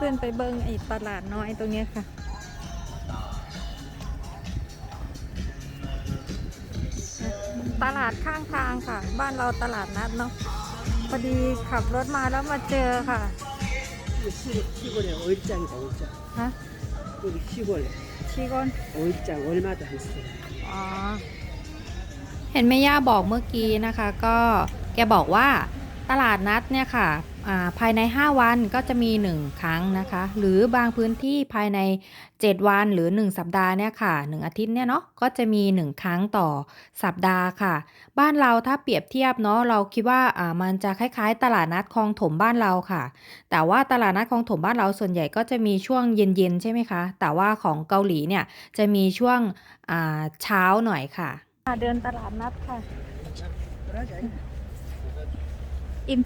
ขึ้นไปเบิ้งไอ้ตลาดน้อยตรงเนี้ยค่ะ ตลาดข้างทางค่ะ บ้านเราตลาดนัดเนาะพอดีขับรถมาแล้วมาเจอค่ะ 이거 시골, 시골에 얼짱이다 얼짱 ฮะ 우리 시골에 ชีกอน 얼짱 얼마다 했어 อ๋อ เห็นแม่ย่าบอกเมื่อกี้นะคะ ก็แกบอกว่า ตลาดนัดเนี่ยค่ะาภายใน 5 วันก็จะมี 1 ครั้งนะคะ หรือบางพื้นที่ภายใน 7 วันหรือ 1 สัปดาห์เนี่ยค่ะ 1 อาทิตย์เนี่ยเนาะก็จะมี 1 ครั้งต่อสัปดาห์ค่ะ บ้านเราถ้าเปรียบเทียบเนาะเราคิดว่าามันจะคล้ายๆ ตลาดนัดคลองถมบ้านเราค่ะ แต่ว่าตลาดนัดคลองถมบ้านเราส่วนใหญ่ก็จะมีช่วงเย็นๆใช่ไหมคะ แต่ว่าของเกาหลีเนี่ยจะมีช่วงเช้าหน่อยค่ะเดินตลาดนัดค่ะ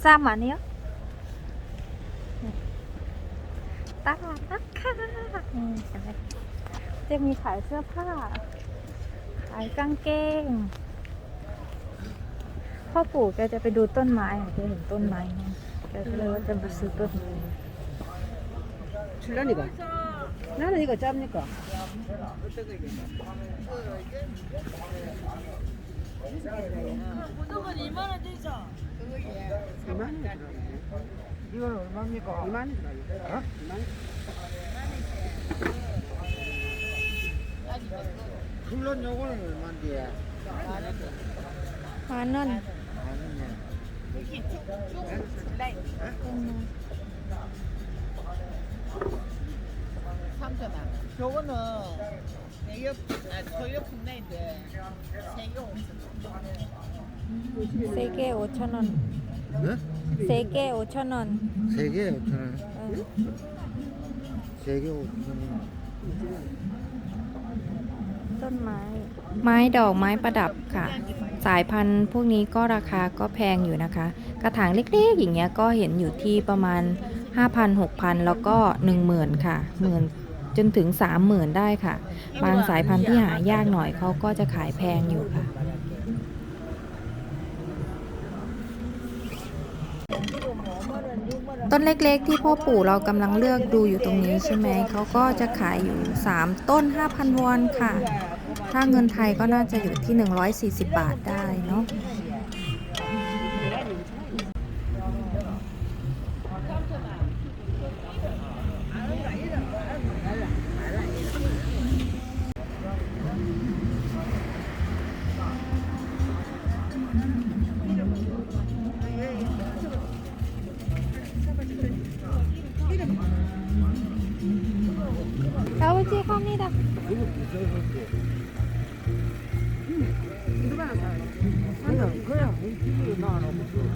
จ้ามมาเนี้ยตลาดนัดค่ะจะมีขายเสื้อผ้า ขายกางเกง พ่อปู่แกจะไปดูต้นไม้แกเห็นต้นไม้แกเลยว่าจะไปซื้อต้นไม้ชุดแล้นี่ก่อนนั่นนี่ก่อนจำนี่ก่อน 보석은 2만 원 되죠? 2만 원 들었네. 이건 얼마입니까? 2만 원 들었네. 어? 2만 원. 물론 요거는 얼마인데? 만 원. 만 원이네. 쭉쭉 라인. 삼천 원. 요거는 내역 아 저역 국내인데 세개 เซเก้โอชนน 네? เซเก้โอชนน 세 개에 5천 원. เออ 세 개 5천 원. ต้นไม้ ไม้ดอกไม้ประดับค่ะ สายพันธุ์พวกนี้ก็ราคาก็แพงอยู่นะคะ กระถางเล็กๆ อย่างเงี้ยก็เห็นอยู่ที่ประมาณ 5,000 6,000 แล้วก็ 10,000 ค่ะหมื่น จนถึง 30,000 ได้ค่ะ บางสายพันธุ์ที่หายากหน่อยเขาก็จะขายแพงอยู่ค่ะ ต้นเล็กๆ ที่พ่อปู่เรากำลังเลือกดูอยู่ตรงนี้ใช่ไหม เขาก็จะขายอยู่ 3 ต้น 5,000 วอนค่ะ ถ้าเงินไทยก็น่าจะอยู่ที่ 140 บาทได้เนาะ 아버지 갑니다. 누가 사 그냥, 그냥 뭉치고 나눠놓고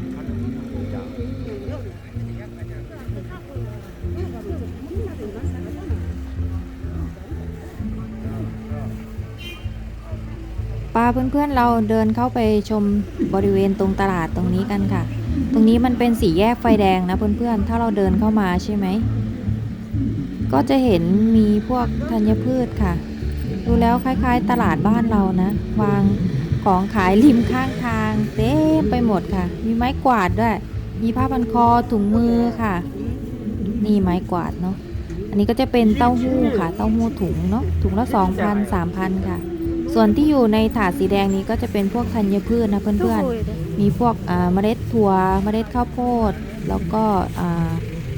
빠เพื่อนๆเราเดินเข้าไปชมบริเวณตรงตลาดตรงนี้กันค่ะ ตรงนี้มันเป็นสี่แยกไฟแดงนะเพื่อนๆ ถ้าเราเดินเข้ามาใช่ไหม ก็จะเห็นมีพวกธัญพืชค่ะ ดูแล้วคล้ายๆ ตลาดบ้านเรานะ วางของขายริมข้างทางเต็มไปหมดค่ะ มีไม้กวาดด้วย มีผ้าพันคอถุงมือค่ะ นี่ไม้กวาดเนาะอันนี้ก็จะเป็นเต้าหู้ค่ะ เต้าหู้ถุงเนาะถุงละ2,000 3,000ค่ะ ส่วนที่อยู่ในถาดสีแดงนี้ก็จะเป็นพวกธัญพืชนะเพื่อนๆ มีพวกอ่าเมล็ดถั่วเมล็ดข้าวโพด แล้วก็อ่า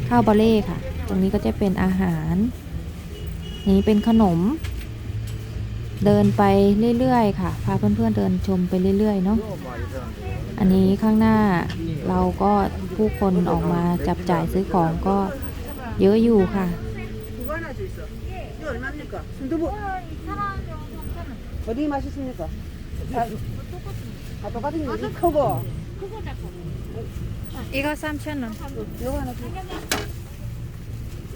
ข้าวบาเล่ค่ะต รงนี้ก็จะเป็นอาหาร นี่เป็นขนม เดินไปเรื่อยๆ ค่ะ พาเพื่อนๆเดินชมไปเรื่อยๆ เนาะ อันนี้ข้างหน้าเราก็ผู้คนออกมาจับจ่ายซื้อของก็เยอะอยู่ค่ะ 그거 하나 줘 있어 이거 얼마입니까? 순두부 어디 맛있습니까? 다, 다 똑같은 거지 크고 이거 3,000원. 이거 하나 줘 이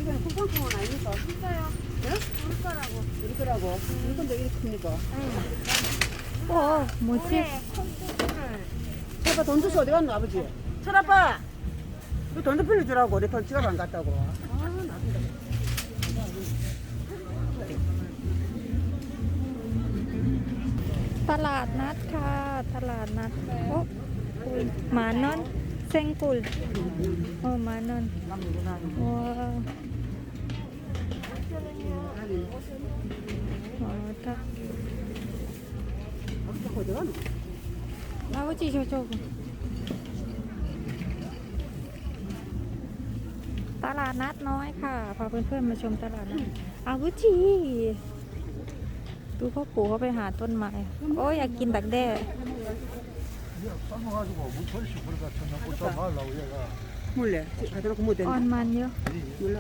거는 콩콩콩은 아닙니까? 진짜요? 네? 우리 거라고 우리 거라고 우리 건데 이렇게 큽니까? 어, 뭐지? 철아빠 돈 주서 어디 갔노 아버지? 철아빠 너돈좀 빌려주라고 내 돈 지갑 안 갔다고 아 나쁜다 ตลาดนัดค่ะ ตลาดนัดโอ้หมานอนเซงกุลโอ้หมานอนว้าว 좋다. 어디 가노? 아버지 저쪽. ตลาดนัดน้อยค่ะ พาเพื่อนๆมาชมตลาดนัดอาวุธีดูพ่อปู่เขาไปหาต้นไม้ โอ้ยอยากกินดักแด้ 삶아가지고 무철씨 그러다 천장 꽂아 말라고 얘가 몰래. 가다 놓고 못 ออน 된다. มันเยอะ 몰라.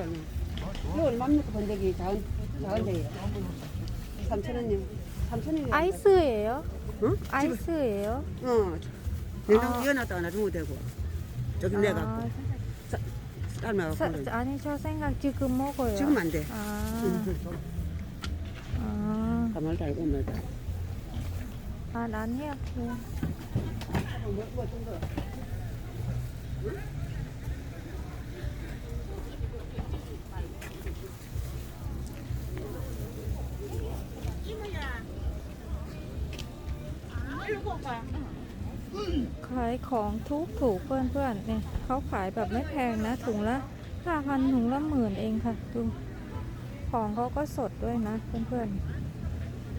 뭐 이거 얼마입니까? 번데기 작은 작은데요. 삼천 원이요. 삼천 원이요. 아이스예요? 응? 아이스예요? 어. 냉장고 아. 이어놨다 안 놔주면 되고. 저기 내가 갖고. 아, 사, 아니 저 생각 지금 먹어요. 지금 안 돼. 아. 아. 가만 달고 말다. 아, 난 해야 돼. 뭐, 뭐, 좀 더. 응? ขายของทุกถูกเพื่อนๆเนี่ยเขาขายแบบไม่แพงนะ ถุงละห้าพันถุงละหมื่นเองค่ะ ดู ของเขาก็สดด้วยนะเพื่อน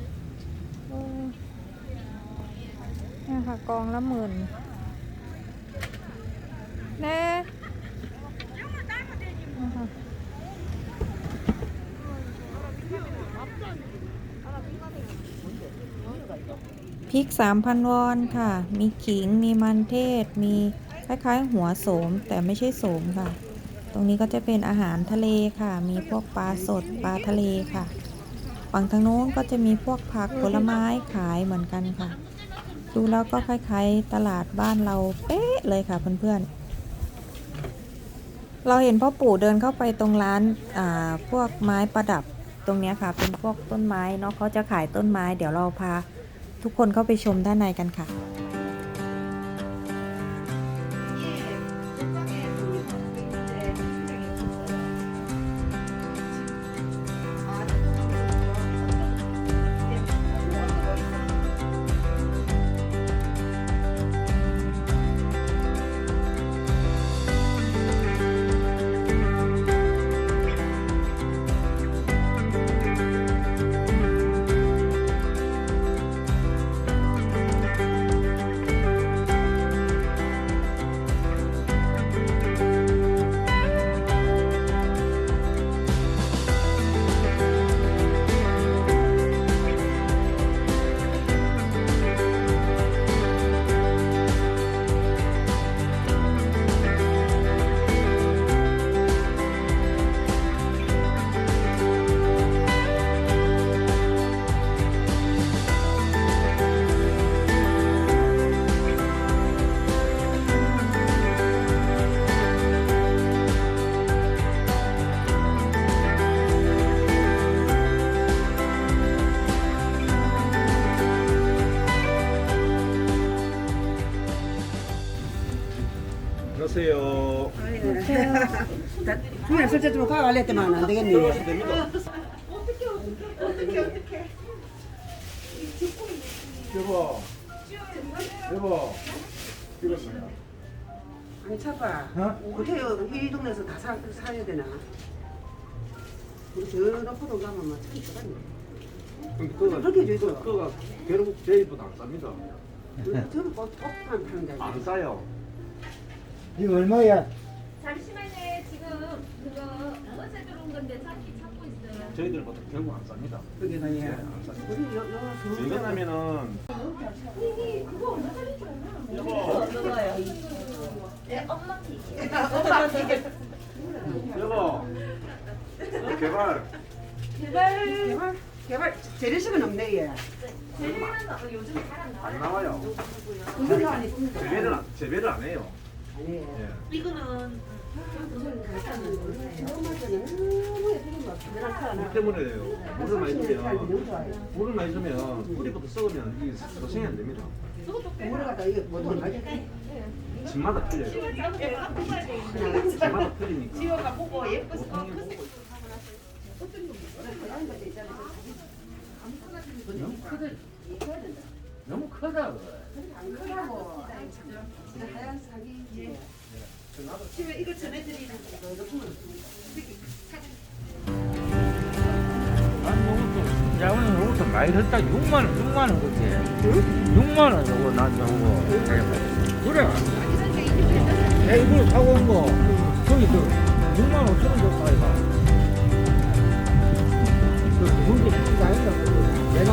ๆโอ้ยเนี่ค่ะกองละหมื่นแน่นะคะ พริก 3,000 วอนค่ะ มีขิง มีมันเทศ มีคล้ายๆ หัวโสมแต่ไม่ใช่โสมค่ะ ตรงนี้ก็จะเป็นอาหารทะเลค่ะ มีพวกปลาสด ปลาทะเลค่ะ ฝั่งทางโน้นก็จะมีพวกผักผลไม้ขายเหมือนกันค่ะ ดูแล้วก็คล้ายๆ ตลาดบ้านเราเป๊ะเลยค่ะเพื่อนๆ เราเห็นพ่อปู่เดินเข้าไปตรงร้านอ่าพวกไม้ประดับตรงนี้ค่ะ เป็นพวกต้นไม้เนาะเขาจะขายต้นไม้ เดี๋ยวเราพา ทุกคนเข้าไปชมด้านในกันค่ะ 안녕하세요. 다- 그냥 설정 좀 가갈래 때만 안 되겠니? 여보. 여보. 찍었습니다. 아니 차봐. 어? 어떻게 이 동네에서 다 사, 사야 되나? 우리 저 높은 가면 좋겠네. 근데 그거가 그렇게 줘 있어. 그- 그거가 결국 제일보다 안 쌉니다. 저는 꽃, 꽃만 파는데. 안 싸요. 이거 얼마야? 잠시만요. 지금 그거 어제 들어온 건데 다시 찾고 있어요. 저희들보다 결국 안 쌉니다. 그게 네, 가야. 안 쌉니다. 우리 여, 여, 왜 그러냐면은 여보. 여보. 개발. 개발, 개발, 재래식은 없네, 얘. 안 나와요. 무슨 아니, 재배를 안, 재배를 안 해요. 아니. 예. 물 때문에요. 물을 많이 주면 물을 많이 주면 뿌리부터 썩으면 이게 소생이 안 됩니다. 물을 갖다 이게 뭐돈 가게. 집마다 틀려요. 집마다 틀리니까. 지호가 보고 예뻐서 너무 크다고. 크라고. 하얀 사기. 예. 지금 이거 전해드리는 거. 야구는 요것도 많이 들었다 6만원 6만원 그치? 응? 6만원 요거 난 저거 그래 내 이걸 사고 온거 저기 저 6만 5천원 줬다 이거 그돈도 진짜 아니다 내가